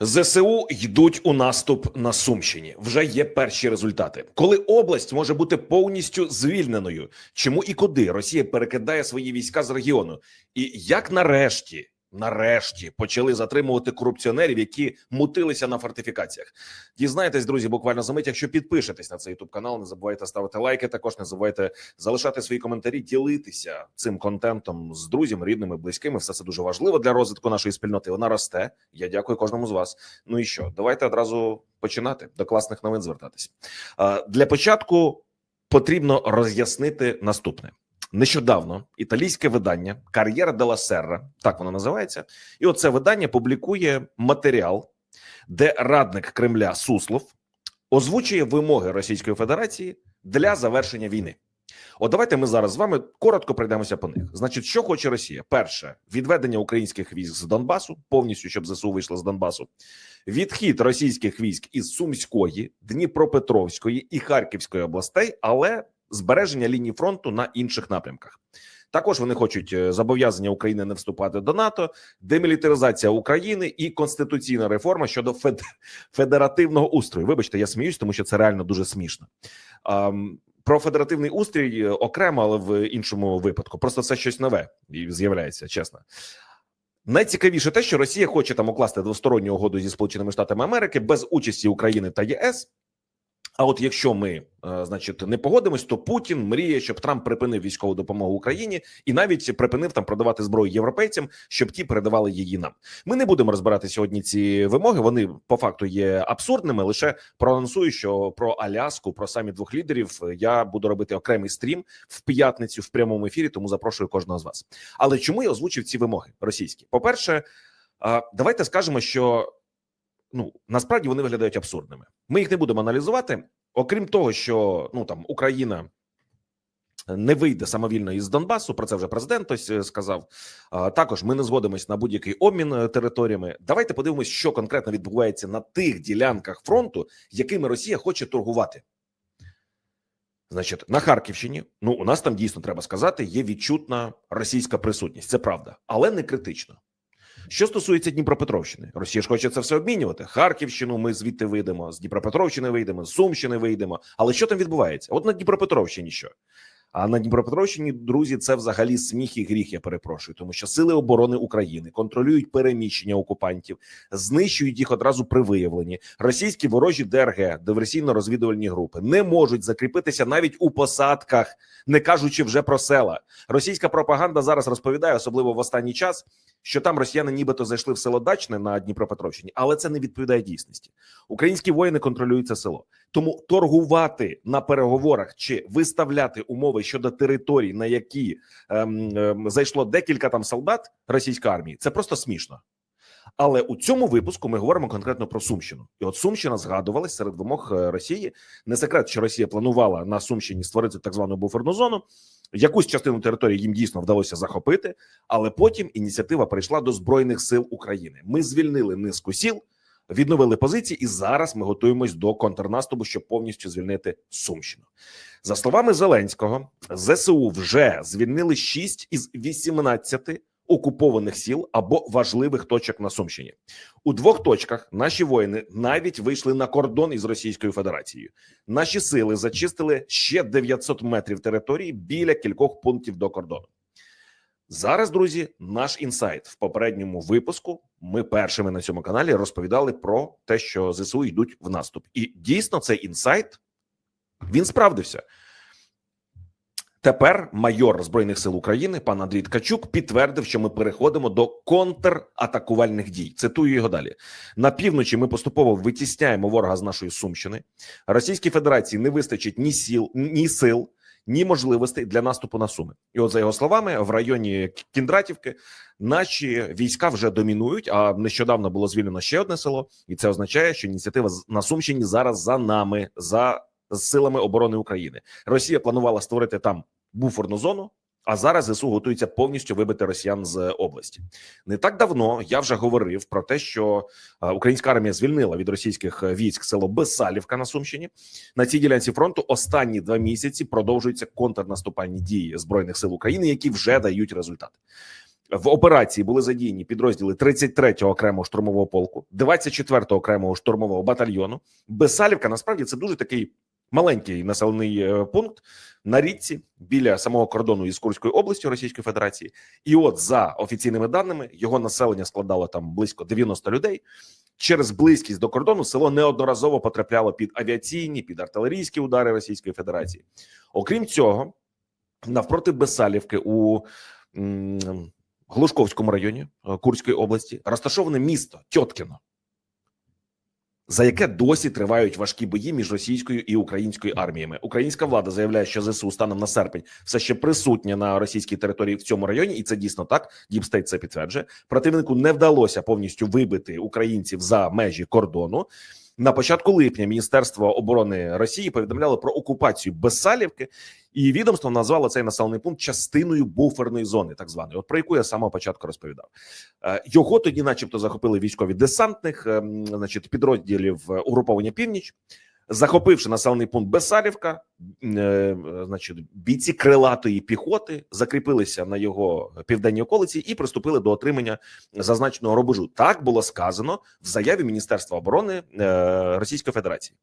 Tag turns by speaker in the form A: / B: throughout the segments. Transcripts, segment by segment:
A: ЗСУ йдуть у наступ на Сумщині. Вже є перші результати. Коли область може бути повністю звільненою, чому і куди Росія перекидає свої війська з регіону, і як нарешті. Нарешті почали затримувати корупціонерів, які мутилися на фортифікаціях. Дізнаєтесь, друзі, буквально за мить. Якщо підпишетесь на цей youtube канал, не забувайте ставити лайки. Також не забувайте залишати свої коментарі, ділитися цим контентом з друзями, рідними, близькими. Все це дуже важливо для розвитку нашої спільноти. Вона росте. Я дякую кожному з вас. Ну і що? Давайте одразу починати до класних новин звертатись. Для початку потрібно роз'яснити наступне. Нещодавно італійське видання Кар'єра Дела Серра, так воно називається, і оце видання публікує матеріал, де радник Кремля Суслов озвучує вимоги Російської Федерації для завершення війни. От давайте ми зараз з вами коротко пройдемося по них. Значить, що хоче Росія? Перше відведення українських військ з Донбасу, повністю щоб ЗСУ вийшло з Донбасу, відхід російських військ із Сумської, Дніпропетровської і Харківської областей, але збереження лінії фронту на інших напрямках. Також вони хочуть е, зобов'язання України не вступати до НАТО, демілітаризація України і конституційна реформа щодо фед... федеративного устрою. Вибачте, я сміюсь, тому що це реально дуже смішно. Про федеративний устрій е, окремо, але в іншому випадку. Просто це щось нове і з'являється, чесно. Найцікавіше те, що Росія хоче там укласти двосторонню угоду зі Сполученими Штатами Америки без участі України та ЄС. А от якщо ми, е, значить, не погодимось, то Путін мріє, щоб Трамп припинив військову допомогу Україні і навіть припинив там продавати зброю європейцям, щоб ті передавали її нам. Ми не будемо розбирати сьогодні ці вимоги. Вони по факту є абсурдними. Лише проанонсую, що про Аляску, про самі двох лідерів я буду робити окремий стрім в п'ятницю в прямому ефірі. Тому запрошую кожного з вас. Але чому я озвучив ці вимоги російські? По перше, давайте скажемо, що ну насправді вони виглядають абсурдними. Ми їх не будемо аналізувати. Окрім того, що ну там Україна не вийде самовільно із Донбасу. Про це вже президент ось е, сказав. Також ми не згодимось на будь-який обмін е, територіями. Давайте подивимось, що конкретно відбувається на тих ділянках фронту, якими Росія хоче торгувати. Значить, на Харківщині, ну у нас там дійсно треба сказати, є відчутна російська присутність. Це правда, але не критично. Що стосується Дніпропетровщини, Росія ж хоче це все обмінювати. Харківщину ми звідти вийдемо, з Дніпропетровщини вийдемо, з Сумщини вийдемо. Але що там відбувається? От на Дніпропетровщині що? А на Дніпропетровщині, друзі, це взагалі сміх і гріх. Я перепрошую, тому що сили оборони України контролюють переміщення окупантів, знищують їх одразу при виявленні. Російські ворожі ДРГ, диверсійно-розвідувальні групи, не можуть закріпитися навіть у посадках, не кажучи вже про села. Російська пропаганда зараз розповідає, особливо в останній час, що там росіяни нібито зайшли в село Дачне на Дніпропетровщині, але це не відповідає дійсності. Українські воїни контролюють це село. Тому торгувати на переговорах чи виставляти умови щодо територій, на які ем, ем, зайшло декілька там солдат російської армії, це просто смішно. Але у цьому випуску ми говоримо конкретно про Сумщину, і от Сумщина згадувалась серед вимог е, Росії. Не секрет, що Росія планувала на Сумщині створити так звану буферну зону. Якусь частину території їм дійсно вдалося захопити, але потім ініціатива прийшла до збройних сил України. Ми звільнили низку сіл, відновили позиції, і зараз ми готуємось до контрнаступу, щоб повністю звільнити Сумщину. За словами Зеленського, ЗСУ вже звільнили 6 із 18 окупованих сіл або важливих точок на Сумщині. У двох точках наші воїни навіть вийшли на кордон із Російською Федерацією. Наші сили зачистили ще 900 метрів території біля кількох пунктів до кордону. Зараз, друзі, наш інсайт в попередньому випуску. Ми першими на цьому каналі розповідали про те, що ЗСУ йдуть в наступ, і дійсно цей інсайт він справдився. Тепер майор збройних сил України, пан Андрій Ткачук, підтвердив, що ми переходимо до контратакувальних дій. Цитую його далі на півночі. Ми поступово витісняємо ворога з нашої сумщини. Російській Федерації не вистачить ні сіл, ні сил, ні можливостей для наступу на суми. І, от за його словами, в районі Кіндратівки наші війська вже домінують. А нещодавно було звільнено ще одне село, і це означає, що ініціатива на Сумщині зараз за нами за силами оборони України. Росія планувала створити там буферну зону. А зараз ЗСУ готується повністю вибити росіян з області. Не так давно я вже говорив про те, що е, українська армія звільнила від російських військ село Безсалівка на Сумщині. На цій ділянці фронту останні два місяці продовжуються контрнаступальні дії збройних сил України, які вже дають результат. В операції були задіяні підрозділи 33-го окремого штурмового полку, 24-го окремого штурмового батальйону. Бесалівка насправді це дуже такий маленький населений е, пункт на річці біля самого кордону із Курською областю Російської Федерації. І от за офіційними даними його населення складало там близько 90 людей. Через близькість до кордону село неодноразово потрапляло під авіаційні, під артилерійські удари Російської Федерації. Окрім цього, навпроти Бесалівки у Глушковському районі е, Курської області розташоване місто Тьоткіно, за яке досі тривають важкі бої між російською і українською арміями. Українська влада заявляє, що ЗСУ станом на серпень все ще присутня на російській території в цьому районі, і це дійсно так. Діпстейт це підтверджує. Противнику не вдалося повністю вибити українців за межі кордону. На початку липня Міністерство оборони Росії повідомляло про окупацію Бессалівки, і відомство назвало цей населений пункт частиною буферної зони, так званої, от про яку я з самого початку розповідав. Е, Його тоді, начебто, захопили військові десантних, ем, значить, підрозділів е, угруповання північ. Захопивши населений пункт Бесарівка, е, значить, бійці крилатої піхоти закріпилися на його південній околиці і приступили до отримання зазначеного рубежу. Так було сказано в заяві Міністерства оборони е, Російської Федерації.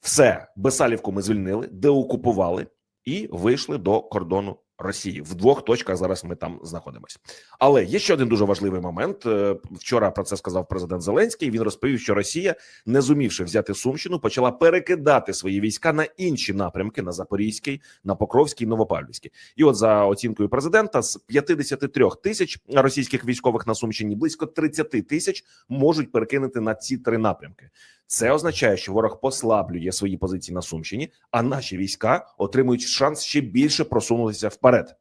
A: Все, Бесалівку ми звільнили, деокупували і вийшли до кордону Росії. В двох точках зараз ми там знаходимося. Але є ще один дуже важливий момент. Е, Вчора про це сказав президент Зеленський. Він розповів, що Росія, не зумівши взяти Сумщину, почала перекидати свої війська на інші напрямки: на Запорізький, на Покровський, Новопавлівський. І от за оцінкою президента, з 53 тисяч російських військових на Сумщині близько 30 тисяч можуть перекинути на ці три напрямки. Це означає, що ворог послаблює свої позиції на Сумщині, а наші війська отримують шанс ще більше просунутися вперед.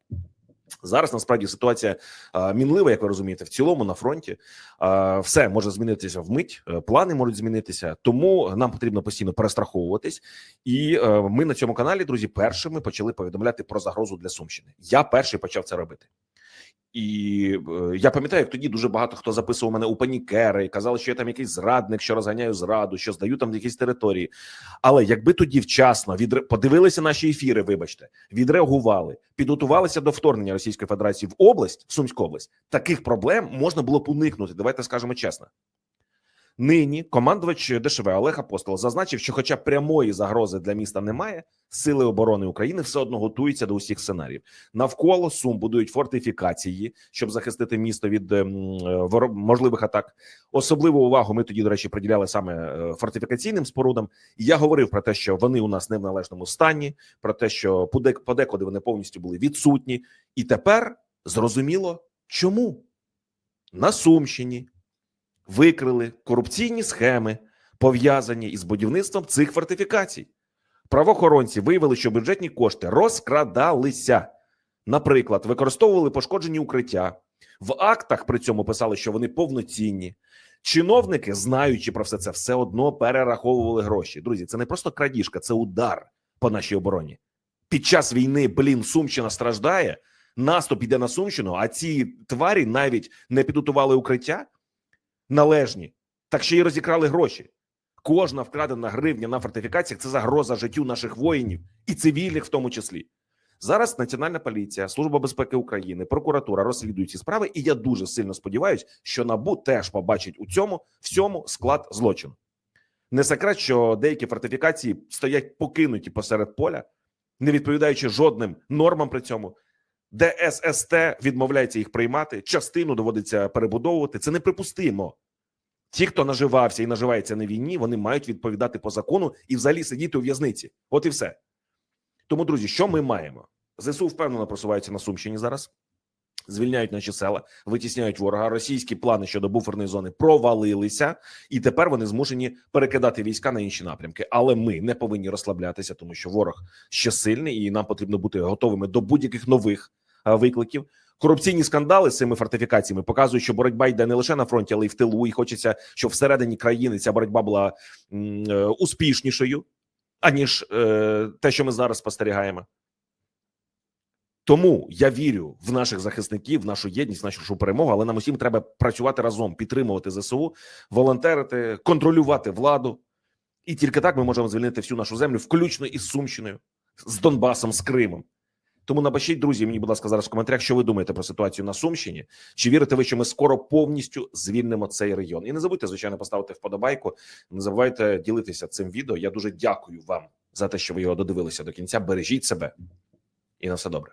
A: Зараз насправді ситуація а, мінлива, як ви розумієте, в цілому на фронті а, все може змінитися вмить, е, плани можуть змінитися. Тому нам потрібно постійно перестраховуватись. І а, ми на цьому каналі, друзі, першими почали повідомляти про загрозу для Сумщини. Я перший почав це робити. І е, я пам'ятаю, як тоді дуже багато хто записував мене у панікери, казали, що я там якийсь зрадник, що розганяю зраду, що здаю там якісь території. Але якби тоді вчасно відре... подивилися наші ефіри, вибачте, відреагували, підготувалися до вторгнення Російської Федерації в область, в Сумську область, таких проблем можна було б уникнути. Давайте скажемо чесно. Нині командувач ДШВ Олег Апостол зазначив, що, хоча прямої загрози для міста немає, сили оборони України все одно готуються до усіх сценаріїв. Навколо Сум будують фортифікації, щоб захистити місто від ем, можливих атак. Особливу увагу ми тоді, до речі, приділяли саме е, фортифікаційним спорудам. Я говорив про те, що вони у нас не в належному стані, про те, що подекуди вони повністю були відсутні, і тепер зрозуміло, чому на Сумщині викрили корупційні схеми, пов'язані із будівництвом цих фортифікацій. Правоохоронці виявили, що бюджетні кошти розкрадалися. Наприклад, використовували пошкоджені укриття. В актах при цьому писали, що вони повноцінні. Чиновники, знаючи про все це, все одно перераховували гроші. Друзі, це не просто крадіжка, це удар по нашій обороні. Під час війни, блін, Сумщина страждає. Наступ іде на Сумщину, а ці тварі навіть не підготували укриття належні, так ще й розікрали гроші. Кожна вкрадена гривня на фортифікаціях це загроза життю наших воїнів і цивільних, в тому числі. Зараз Національна поліція, Служба безпеки України, прокуратура розслідують ці справи, і я дуже сильно сподіваюся, що набу теж побачить у цьому всьому склад злочину. Не секрет, що деякі фортифікації стоять покинуті посеред поля, не відповідаючи жодним нормам при цьому. ДССТ відмовляється їх приймати, частину доводиться перебудовувати. Це неприпустимо. Ті, хто наживався і наживається на війні, вони мають відповідати по закону і взагалі сидіти у в'язниці. От і все. Тому, друзі, що ми маємо? ЗСУ впевнено просуваються на Сумщині зараз. Звільняють наші села, витісняють ворога. Російські плани щодо буферної зони провалилися, і тепер вони змушені перекидати війська на інші напрямки. Але ми не повинні розслаблятися, тому що ворог ще сильний, і нам потрібно бути готовими до будь-яких нових викликів. Корупційні скандали з цими фортифікаціями показують, що боротьба йде не лише на фронті, але й в тилу. І хочеться, щоб всередині країни ця боротьба була е, успішнішою, аніж е, те, що ми зараз спостерігаємо. Тому я вірю в наших захисників, в нашу єдність, в нашу перемогу. Але нам усім треба працювати разом, підтримувати ЗСУ, волонтерити, контролювати владу. І тільки так ми можемо звільнити всю нашу землю, включно із Сумщиною, з Донбасом, з Кримом. Тому напишіть, друзі, мені, будь ласка, зараз в коментарях, що ви думаєте про ситуацію на Сумщині. Чи вірите ви, що ми скоро повністю звільнимо цей регіон? І не забудьте, звичайно, поставити вподобайку. Не забувайте ділитися цим відео. Я дуже дякую вам за те, що ви його додивилися до кінця. Бережіть себе і на все добре.